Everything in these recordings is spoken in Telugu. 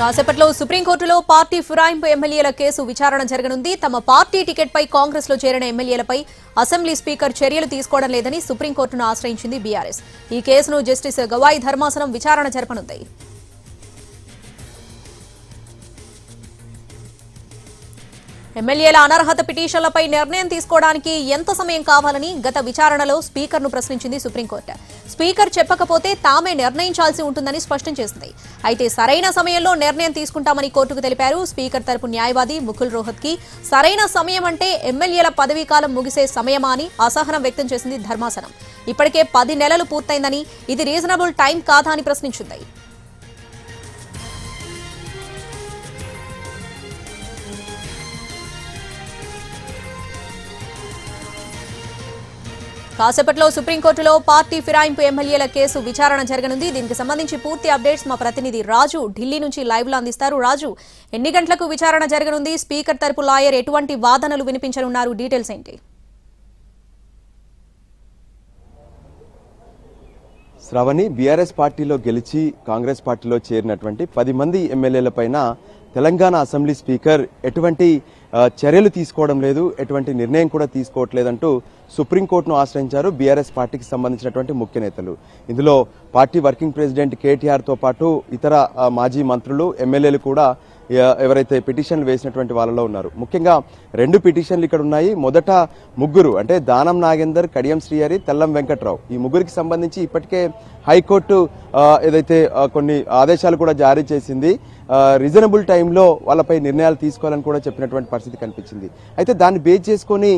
కాసేపట్లో సుప్రీంకోర్టులో పార్టీ ఫిరాయింపు ఎమ్మెల్యేల కేసు విచారణ జరగనుంది. తమ పార్టీ టికెట్పై కాంగ్రెస్లో చేరిన ఎమ్మెల్యేలపై అసెంబ్లీ స్పీకర్ చర్యలు తీసుకోవడం లేదని సుప్రీంకోర్టును ఆశ్రయించింది బీఆర్ఎస్. ఈ కేసును జస్టిస్ గవాయి ధర్మాసనం విచారణ జరపనుంది. ఎమ్మెల్యేల అనర్హత పిటిషన్లపై నిర్ణయం తీసుకోవడానికి ఎంత సమయం కావాలని గత విచారణలో స్పీకర్ను ప్రశ్నించింది సుప్రీంకోర్టు. స్పీకర్ చెప్పకపోతే తామే నిర్ణయించాల్సి ఉంటుందని స్పష్టం చేసింది. అయితే సరైన సమయంలో నిర్ణయం తీసుకుంటామని కోర్టుకు తెలిపారు. స్పీకర్ తరపు న్యాయవాది ముకుల్ రోహత్కి సరైన సమయం అంటే ఎమ్మెల్యేల పదవీకాలం ముగిసే సమయమా అని అసహనం వ్యక్తం చేసింది ధర్మాసనం. ఇప్పటికే పది నెలలు పూర్తయిందని ఇది రీజనబుల్ టైం కాదా అని ప్రశ్నించింది. కాసేపట్లో సుప్రీంకోర్టులో పార్టీ ఫిరాయింపు ఎమ్మెల్యేల కేసు విచారణ జరగనుంది. దీనికి సంబంధించి పూర్తి అప్డేట్స్ మా ప్రతినిధి రాజు ఢిల్లీ నుంచి లైవ్లో అందిస్తారు. రాజు ఎన్ని గంటలకు విచారణ జరగనుంది? స్పీకర్ తరపు లాయర్ ఎటువంటి వాదనలు వినిపించనున్నారు? డీటెయిల్స్ ఏంటి? శ్రవణి బీఆర్ఎస్ పార్టీలో గెలిచి కాంగ్రెస్ పార్టీలో చేరినటువంటి పది మంది ఎమ్మెల్యేల పైన తెలంగాణ అసెంబ్లీ స్పీకర్ ఎటువంటి చర్యలు తీసుకోవడం లేదు ఎటువంటి నిర్ణయం కూడా తీసుకోవట్లేదంటూ సుప్రీంకోర్టును ఆశ్రయించారు బీఆర్ఎస్ పార్టీకి సంబంధించినటువంటి ముఖ్య నేతలు. ఇందులో పార్టీ వర్కింగ్ ప్రెసిడెంట్ కేటీఆర్తో పాటు ఇతర మాజీ మంత్రులు ఎమ్మెల్యేలు కూడా ఎవరైతే పిటిషన్లు వేసినటువంటి వాళ్ళలో ఉన్నారు. ముఖ్యంగా రెండు పిటిషన్లు ఇక్కడ ఉన్నాయి. మొదట ముగ్గురు అంటే దానం నాగేందర్ కడియం శ్రీహరి తెల్లం వెంకట్రావు. ఈ ముగ్గురికి సంబంధించి ఇప్పటికే హైకోర్టు ఏదైతే కొన్ని ఆదేశాలు కూడా జారీ చేసింది రీజనబుల్ టైంలో వాళ్ళపై నిర్ణయాలు తీసుకోవాలని కూడా చెప్పినటువంటి పరిస్థితి కనిపించింది. అయితే దాన్ని బేస్ చేసుకొని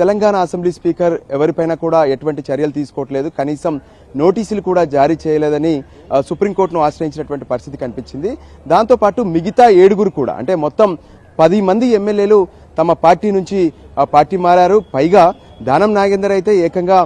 తెలంగాణ అసెంబ్లీ స్పీకర్ ఎవరిపైన కూడా ఎటువంటి చర్యలు తీసుకోవట్లేదు. కనీసం నోటీసులు కూడా జారీ చేయలేదని సుప్రీంకోర్టును ఆశ్రయించినటువంటి పరిస్థితి కనిపించింది. దాంతోపాటు మిగతా ఏడుగురు కూడా అంటే మొత్తం పది మంది ఎమ్మెల్యేలు తమ పార్టీ నుంచి ఆ, పార్టీ మారారు. పైగా దానం నాగేందర్ అయితే ఏకంగా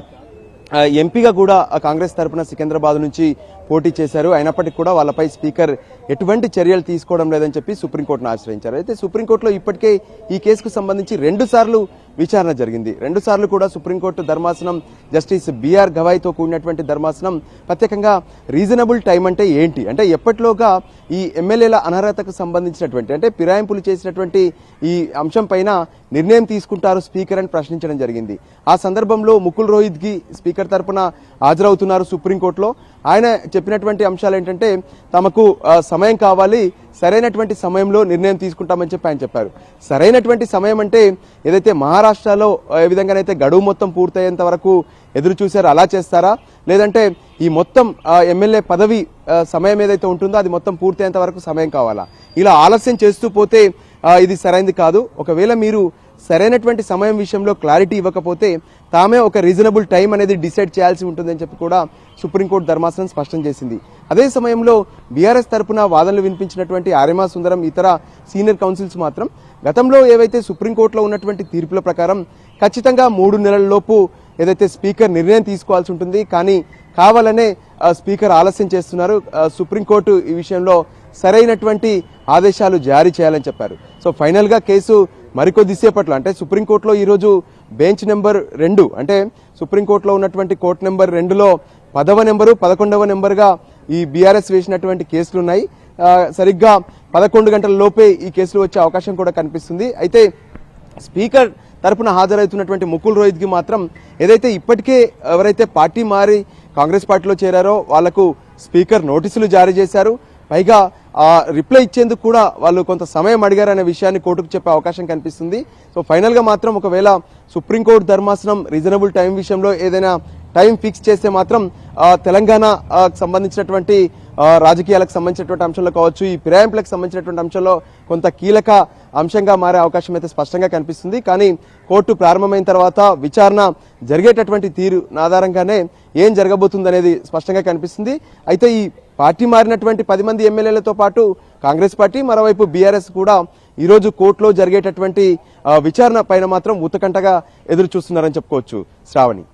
ఎంపీగా కూడా కాంగ్రెస్ తరఫున సికింద్రాబాద్ నుంచి పోటీ చేశారు. అయినప్పటికీ కూడా వాళ్ళపై స్పీకర్ ఎటువంటి చర్యలు తీసుకోవడం లేదని చెప్పి సుప్రీంకోర్టును ఆశ్రయించారు. అయితే సుప్రీంకోర్టులో ఇప్పటికే ఈ కేసుకు సంబంధించి రెండు సార్లు విచారణ జరిగింది. రెండు సార్లు కూడా సుప్రీంకోర్టు ధర్మాసనం జస్టిస్ బిఆర్ గవాయ్తో కూడినటువంటి ధర్మాసనం ప్రత్యేకంగా రీజనబుల్ టైం అంటే ఏంటి? అంటే ఎప్పటిలోగా ఈ ఎమ్మెల్యేల అనర్హతకు సంబంధించినటువంటి అంటే ఫిరాయింపులు చేసినటువంటి ఈ అంశం పైన నిర్ణయం తీసుకుంటారు స్పీకర్ అని ప్రశ్నించడం జరిగింది. ఆ సందర్భంలో ముకుల్ రోహిత్ స్పీకర్ తరపున హాజరవుతున్నారు సుప్రీంకోర్టులో. ఆయన చెప్పినటువంటి అంశాలు ఏంటంటే తమకు సమయం కావాలి సరైనటువంటి సమయంలో నిర్ణయం తీసుకుంటామని చెప్పి ఆయన చెప్పారు. సరైనటువంటి సమయం అంటే ఏదైతే మహారాష్ట్రలో ఏ విధంగానైతే గడువు మొత్తం పూర్తయ్యేంత వరకు ఎదురు చూశారో అలా చేస్తారా? లేదంటే ఈ మొత్తం ఎమ్మెల్యే పదవి సమయం ఏదైతే ఉంటుందో అది మొత్తం పూర్తయ్యేంత వరకు సమయం కావాలా? ఇలా ఆలస్యం చేస్తూ పోతే ఇది సరైనది కాదు. ఒకవేళ మీరు సరైనటువంటి సమయం విషయంలో క్లారిటీ ఇవ్వకపోతే తామే ఒక రీజనబుల్ టైం అనేది డిసైడ్ చేయాల్సి ఉంటుందని చెప్పి కూడా సుప్రీంకోర్టు ధర్మాసనం స్పష్టం చేసింది. అదే సమయంలో బీఆర్ఎస్ తరపున వాదనలు వినిపించినటువంటి ఆర్యమా సుందరం ఇతర సీనియర్ కౌన్సిల్స్ మాత్రం గతంలో ఏవైతే సుప్రీంకోర్టులో ఉన్నటువంటి తీర్పుల ప్రకారం ఖచ్చితంగా మూడు నెలల లోపు ఏదైతే స్పీకర్ నిర్ణయం తీసుకోవాల్సి ఉంటుంది కానీ కావాలనే స్పీకర్ ఆలస్యం చేస్తున్నారు. సుప్రీంకోర్టు ఈ విషయంలో సరైనటువంటి ఆదేశాలు జారీ చేయాలని చెప్పారు. సో ఫైనల్గా కేసు మరికొద్దిసేపట్లో అంటే సుప్రీంకోర్టులో ఈరోజు బెంచ్ నెంబర్ రెండు అంటే సుప్రీంకోర్టులో ఉన్నటువంటి కోర్టు నెంబర్ రెండులో పదవ నెంబరు పదకొండవ నెంబర్గా ఈ బీఆర్ఎస్ వేసినటువంటి కేసులు ఉన్నాయి సరిగ్గా పదకొండు గంటల లోపే ఈ కేసులు వచ్చే అవకాశం కూడా కనిపిస్తుంది. అయితే స్పీకర్ తరపున హాజరవుతున్నటువంటి ముకుల్ రోహిత్కి మాత్రం ఏదైతే ఇప్పటికే ఎవరైతే పార్టీ మారి కాంగ్రెస్ పార్టీలో చేరారో వాళ్ళకు స్పీకర్ నోటీసులు జారీ చేశారు. పైగా ఆ రిప్లై ఇచ్చేందుకు కూడా వాళ్ళు కొంత సమయం అడిగారనే విషయాన్ని కోర్టుకు చెప్పే అవకాశం కనిపిస్తుంది. సో ఫైనల్గా మాత్రం ఒకవేళ సుప్రీంకోర్టు ధర్మాసనం రీజనబుల్ టైం విషయంలో ఏదైనా టైం ఫిక్స్ చేస్తే మాత్రం తెలంగాణకు తెలంగాణ సంబంధించినటువంటి రాజకీయాలకు సంబంధించినటువంటి అంశంలో కావచ్చు ఈ ఫిరాయింపులకు సంబంధించినటువంటి అంశంలో కొంత కీలక అంశంగా మారే అవకాశం అయితే స్పష్టంగా కనిపిస్తుంది. కానీ కోర్టు ప్రారంభమైన తర్వాత విచారణ జరిగేటటువంటి తీరు ఆధారంగానే ఏం జరగబోతుంది అనేది స్పష్టంగా కనిపిస్తుంది. అయితే ఈ పార్టీ మారినటువంటి పది మంది ఎమ్మెల్యేలతో పాటు కాంగ్రెస్ పార్టీ మరోవైపు బీఆర్ఎస్ కూడా ఈరోజు కోర్టులో జరిగేటటువంటి విచారణ పైన మాత్రం ఉతకంటగా ఎదురు చూస్తున్నారని చెప్పుకోవచ్చు. శ్రావణి.